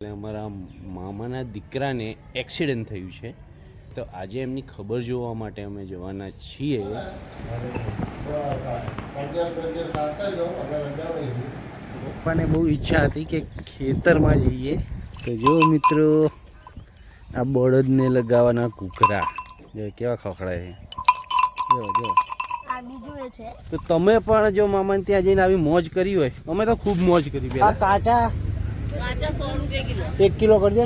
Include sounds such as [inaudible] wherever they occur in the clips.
એટલે અમારા મામાના દીકરાને એક્સિડન્ટ થયું છે. તો આજે એમની ખબર જોવા માટે અમે જવાના છીએ. પપ્પાને બહુ ઈચ્છા હતી કે ખેતરમાં જઈએ. તો જો મિત્રો આ બળદને લગાવવાના કૂકરા. જો કેવા ખખડાય છે. જો જો. આ બીજું એ છે. તો તમે પણ જો મામાને ત્યાં જઈને આવી મોજ કરી હોય. અમે તો ખૂબ મોજ કરી કાચા એક કિલો કરજો.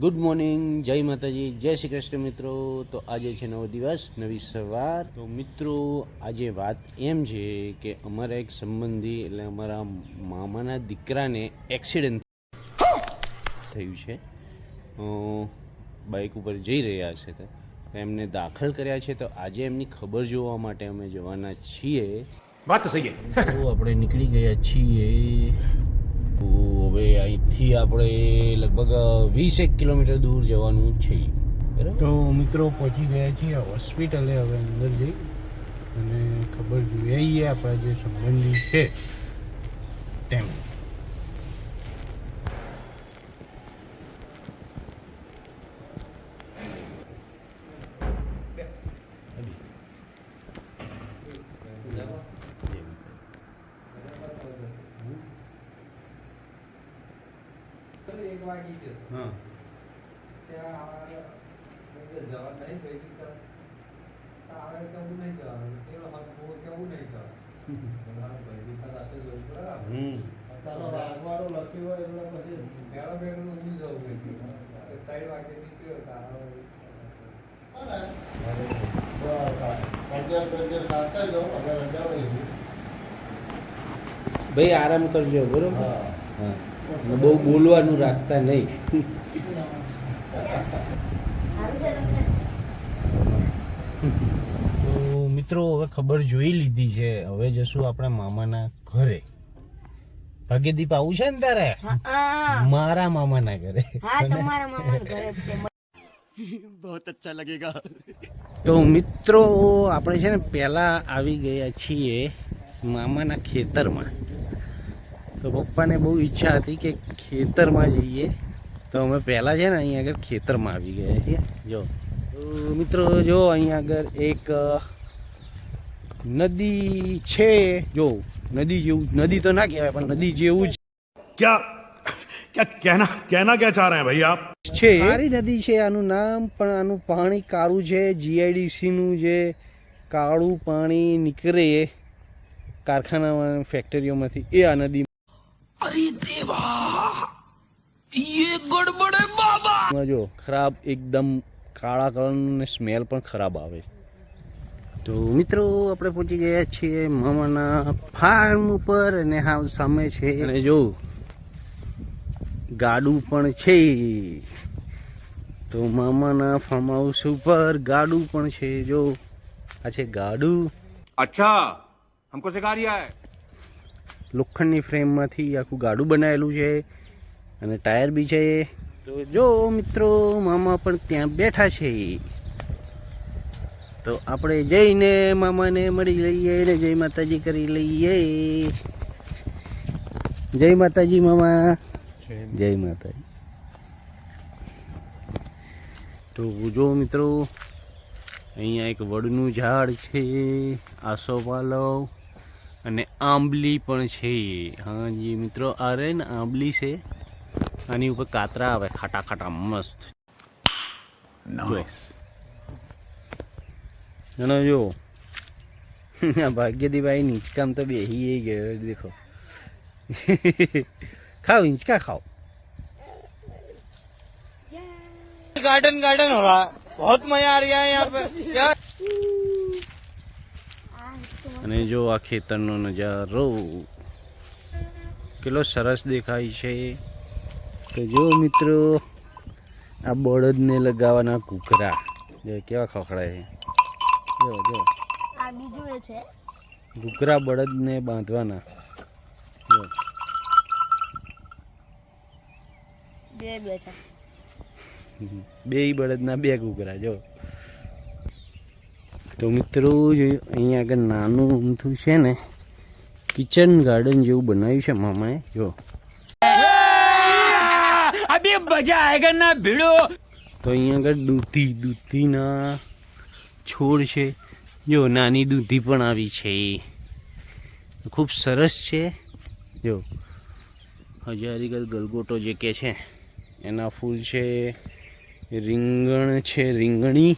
ગુડ મોર્નિંગ જય માતાજી, જય શ્રી કૃષ્ણ મિત્રો. તો આજે છે નવો દિવસ, નવી સવાર. તો મિત્રો, આજે વાત એમ છે કે અમારા એક સંબંધી, એટલે અમારા મામાના દીકરાને એક્સિડન્ટ થયું છે. બાઇક ઉપર જઈ રહ્યા છે એમને દાખલ કર્યા છે. તો આજે એમની ખબર જોવા માટે અમે જવાના છીએ. વાત સહી આપણે નીકળી ગયા છીએ. તો હવે અહીંથી આપણે લગભગ વીસ એક કિલોમીટર દૂર જવાનું છે. તો મિત્રો પહોંચી ગયા છીએ હોસ્પિટલે હવે અંદર જઈ અને ખબર જોઈએ આપણા જે સંબંધી છે તેમ વાગી ગયો હા. ત્યાં જવા નહીં ભેગી કર. કેવું નહીં જવાનું. હાથ બહુ કેવું નહીં જવાનું. મારો ભેગી રાતે જવું ભેગો. ત્રણ વાગે નીકળ્યો તારો ભાઈ આરામ કરજો બરોબર? હા. અને બહુ બોલવાનું રાખતા નહીં. તો મિત્રો હવે ખબર જોઈ લીધી છે. હવે જશું આપણા મામાના ઘરે. ભાગ્યદીપ આવું છે ને તારે? મારા મામાના ઘરે. [laughs] બહુ અચ્છા લગેગા. તો મિત્રો આપણે છે ને પહેલાં આવી ગયા છીએ મામાના ખેતરમાં. તો પપ્પાને બહુ ઈચ્છા હતી કે ખેતરમાં જઈએ. તો અમે પહેલાં છે ને અહીંયા આગળ ખેતરમાં આવી ગયા છીએ. જો. મિત્રો જો અહીંયા આગળ એક નદી છે. જો નદી જેવું નદી તો ના કહેવાય પણ નદી જેવું જ ક્યાં ક્યાં કહેના કહેના ક્યાં ચાહ રહે ભાઈ આપ છે. સારી નદી છે આનું નામ પણ આનું પાણી કાળું છે જીઆઈડીસીનું જે કાળું પાણી નીકળે કારખાના ફેક્ટરીઓમાંથી એ આ નદી અરે દેવા યે ગડબડે બાબા. જો ખરાબ એકદમ કાળા કલરનો સ્મેલ પણ ખરાબ આવે. તો મિત્રો આપણે પહોંચી ગયા છીએ મામાના ફાર્મ ઉપર અને હા સામે છે. અને જો ગાડું પણ છે. તો મામાના ફાર્મ હાઉસ ઉપર ગાડું પણ છે જો. આ છે ગાડું. અચ્છા હમકો સિખા રહ્યા હે. લોખંડની ફ્રેમમાંથી આખું ગાડું બનાવેલું છે અને ટાયર બી છે. તો જો મિત્રો, મામા પણ ત્યાં બેઠા છે. તો આપણે જઈને મામાને મળી લઈએ ને જય માતાજી કરી લઈએ. જય માતાજી મામા. જય માતાજી. તો જો મિત્રો, અહીંયા એક વડનું ઝાડ છે. આસોપાલવ અને આંબલી પણ છે હા જી મિત્રો આ રે ને આંબલી છે આની ઉપર કાતરા આવે ખાટા ખાટા મસ્ત બસ અને જો આ ભાગ્યદીભાઈ નીચકામ તો બેહી ગયો દેખો ખાઓ હિંચકા ખાઓ गार्डन गार्डन हो रहा है बहुत मजा आ रहा है यहाँ पे क्या અને જો આ ખેતરનો નજારો કેટલો સરસ દેખાય છે. તો જો મિત્રો આ બળદને લગાવવાના કૂકરા. જો કેવા ખખડાય છે. જો જો. આ બીજું એ છે. કૂકરા બળદને બાંધવાના. જો. બે બે છે. બે બળદના બે કૂકરા જો. તો મિત્રો અહીંયા આગળ નાનું અમથું છે ને કિચન ગાર્ડન જેવું બનાવ્યું છે મામાએ જો. અભી મજા આયેગા ના ભીડો? તો અહીંયા આગળ દૂધી દૂધીના છોડ છે. જો નાની દૂધી પણ આવી છે. ખૂબ સરસ છે. જો હજારીગર ગલગોટો જે કે છે એના ફૂલ છે રીંગણ છે રીંગણી.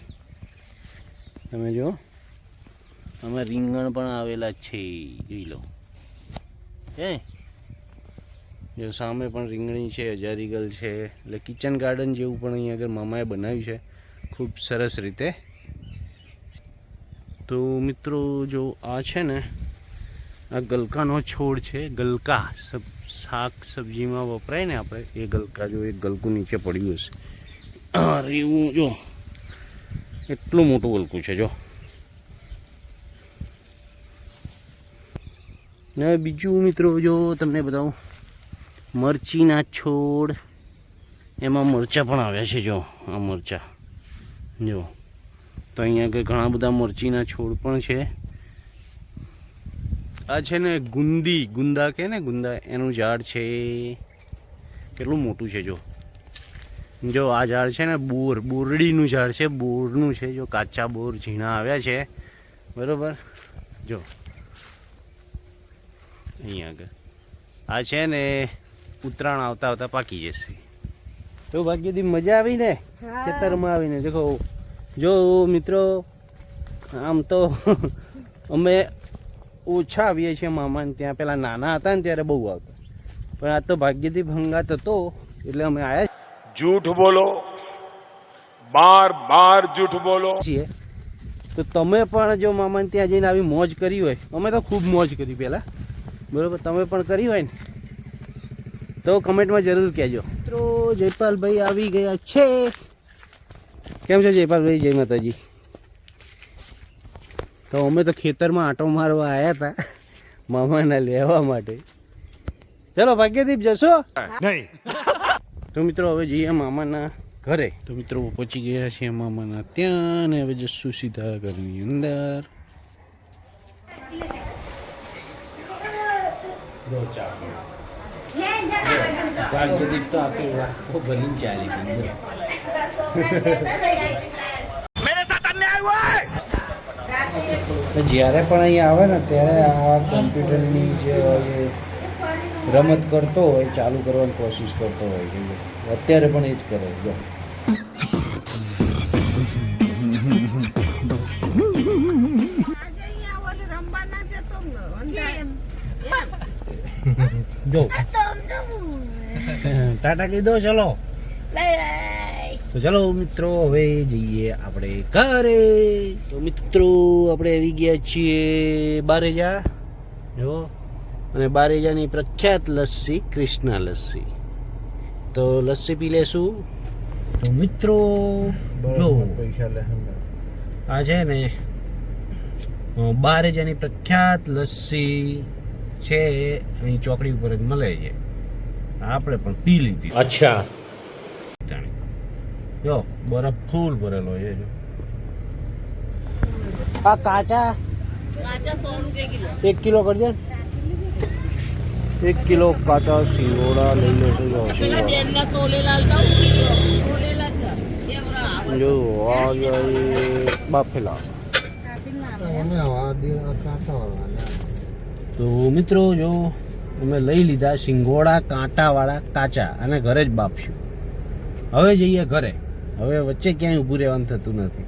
તમે જો આમાં રીંગણ પણ આવેલા છે, જોઈ લો. હે? જો સામે પણ રીંગણી છે, હજારીગલ છે, એટલે કિચન ગાર્ડન જેવું પણ અહીંયા આગળ મામાએ બનાવ્યું છે. ખૂબ સરસ રીતે. તો મિત્રો, જો આ છે ને, આ ગલકાનો છોડ છે, ગલકા સબ, શાક સબ્જીમાં વપરાય ને આપણે, એ ગલકા જો એક ગલકું નીચે પડ્યું હશે. અરે એવું જો એટલું મોટું વલકું છે, જો. ને બીજું મિત્રો, જો તમને બતાવું. મરચીના છોડ. એમાં મરચાં પણ આવ્યા છે, જો, આ મરચાં. જો. તો અહીંયા આગળ ઘણા બધા મરચીના છોડ પણ છે. આ છે ને ગુંદી, ગુંદા કે ને ગુંદા, એનું ઝાડ છે. કેટલું મોટું છે, જો. જો આ ઝાડ છે ને બોર બોરડીનું ઝાડ છે બોરનું છે જો કાચા બોર ઝીણા આવ્યા છે બરોબર? જો અહીંયા આગળ. આ છે ને ઉત્તરાયણ આવતા આવતા પાકી જશે. તો ભાગ્યદી મજા આવી ને? ખેતરમાં આવીને દેખો. જો મિત્રો આમ તો [laughs] અમે ઓછા આવીએ છીએ મામાને ત્યાં. પેલા નાના હતા ને ત્યારે બહુ આવતા. પણ આ તો ભાગ્યદી ભંગાત હતો એટલે અમે આવ્યા જૂઠ બોલો બાર બાર જૂઠ બોલો છીએ. તો તમે પણ જો મામાને ત્યાં જઈને આવી મોજ કરી હોય અમે તો ખૂબ મોજ કરી પહેલાં બરાબર તમે પણ કરી હોય ને? તો કમેન્ટમાં જરૂર કહેજો. મિત્રો જયપાલભાઈ આવી ગયા છે. કેમ છો જયપાલભાઈ? જય માતાજી. તો અમે તો ખેતરમાં આંટો મારવા આવ્યા હતા મામાને લેવા માટે. ચલો ભાગ્યદીપ જશો? નહીં. તો મિત્રો હવે જઈએ મામાના ઘરે. તો મિત્રો પહોંચી ગયા છીએ મામાના ત્યાં ને હવે જશું સીધા ઘરની અંદર. જ્યારે પણ અહીંયા આવે ને ત્યારે આ કોમ્પ્યુટરની જે રમત કરતો હોય ચાલુ કરવાની કોશિશ કરતો હોય છે અત્યારે પણ એ જ કરે જો. જો. ટાટા કીધો ચલો. તો ચલો મિત્રો હવે જઈએ આપણે ઘરે. તો મિત્રો આપણે આવી ગયા છીએ બારેજા જો. અને બારેજાની પ્રખ્યાત લસ્સી કૃષ્ણા લસ્સી. તો લસ્સી પી લેશું તો મિત્રો જો આ છે ને બારેજાની પ્રખ્યાત લસ્સી છે અહીં ચોકડી ઉપર જ મળે છે. આપણે પણ પી લીધી અચ્છા. જો બરફ ફૂલ ભરેલો છે જો. આ કાચા? એક કિલો કરજે ને. એક કિલો કાચા સિંગોડા લઈ લેજો જો આ જાય બાફેલા. તો મિત્રો જો અમે લઈ લીધા સિંગોડા કાંટાવાળા કાચા અને ઘરે જ બાપશું હવે જઈએ ઘરે. હવે વચ્ચે ક્યાંય ઊભું રહેવાનું થતું નથી.